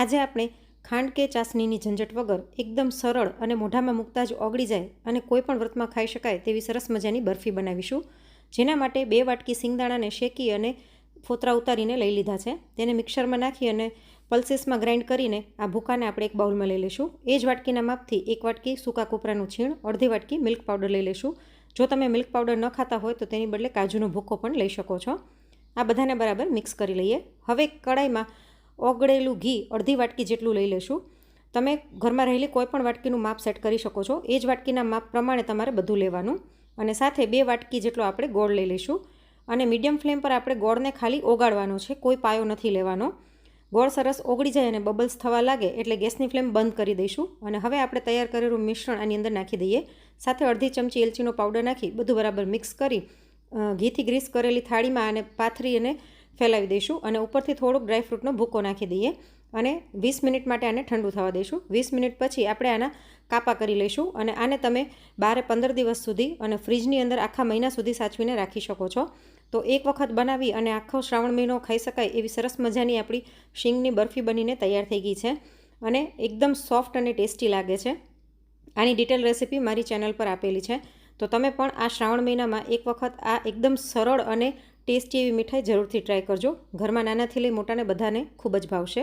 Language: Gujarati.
આજે આપણે ખાંડ કે ચાસણીની ઝંઝટ વગર એકદમ સરળ અને મોઢામાં મૂકતા જ ઓગળી જાય અને કોઈ પણ વ્રતમાં ખાઈ શકાય તેવી સરસ મજાની બરફી બનાવીશું. જેના માટે બે વાટકી સિંગદાણાને શેકી અને ફોતરા ઉતારીને લઈ લીધા છે. તેને મિક્સરમાં નાખી અને પલ્સીસમાં ગ્રાઇન્ડ કરીને આ ભૂકાને આપણે એક બાઉલમાં લઈ લઈશું. એ જ વાટકીના માપથી એક વાટકી સૂકા કોપરાનું છીણ, અડધી વાટકી મિલ્ક પાવડર લઈ લઈશું. જો તમે મિલ્ક પાવડર ન ખાતા હોય તો તેની બદલે કાજુનો ભૂકો પણ લઈ શકો છો. આ બધાને બરાબર મિક્સ કરી લઈએ. હવે કડાઈમાં ઓગળેલું ઘી અડધી વાટકી જેટલું લઈ લેશું. તમે ઘરમાં રહેલી કોઈપણ વાટકીનું માપ સેટ કરી શકો છો. એ જ વાટકીના માપ પ્રમાણે તમારે બધું લેવાનું. અને સાથે બે વાટકી જેટલો આપણે ગોળ લઈ લઈશું. અને મીડિયમ ફ્લેમ પર આપણે ગોળને ખાલી ઓગાળવાનો છે. કોઈ પાયો નથી લેવાનો. ગોળ સરસ ઓગળી જાય અને બબલ્સ થવા લાગે એટલે ગેસની ફ્લેમ બંધ કરી દઈશું. અને હવે આપણે તૈયાર કરેલું મિશ્રણ આની અંદર નાખી દઈએ. સાથે અડધી ચમચી એલચીનો પાવડર નાખી બધું બરાબર મિક્સ કરી ઘીથી ગ્રીસ કરેલી થાળીમાં અને પાથરી અને ફેલાવી દઈશું અને ઉપરથી થોડોક ડ્રાયફ્રૂટનો ભૂકો નાખી દઈએ અને વીસ મિનિટ માટે આને ઠંડુ થવા દઈશું. વીસ મિનિટ પછી આપણે આના કાપા કરી લઈશું અને આને તમે બારે પંદર દિવસ સુધી અને ફ્રીજની અંદર આખા મહિના સુધી સાચવીને રાખી શકો છો. તો એક વખત બનાવી અને આખો શ્રાવણ મહિનો ખાઈ શકાય એવી સરસ મજાની આપણી શીંગની બરફી બનીને તૈયાર થઈ ગઈ છે અને એકદમ સોફ્ટ અને ટેસ્ટી લાગે છે. આની ડિટેલ રેસીપી મારી ચેનલ પર આપેલી છે. તો તમે પણ આ શ્રાવણ મહિનામાં એક વખત આ એકદમ સરળ અને ટેસ્ટી એવી મીઠાઈ જરૂરથી ટ્રાય કરજો. ઘરમાં નાનાથી લઈ મોટાને બધાને ખૂબ જ ભાવશે.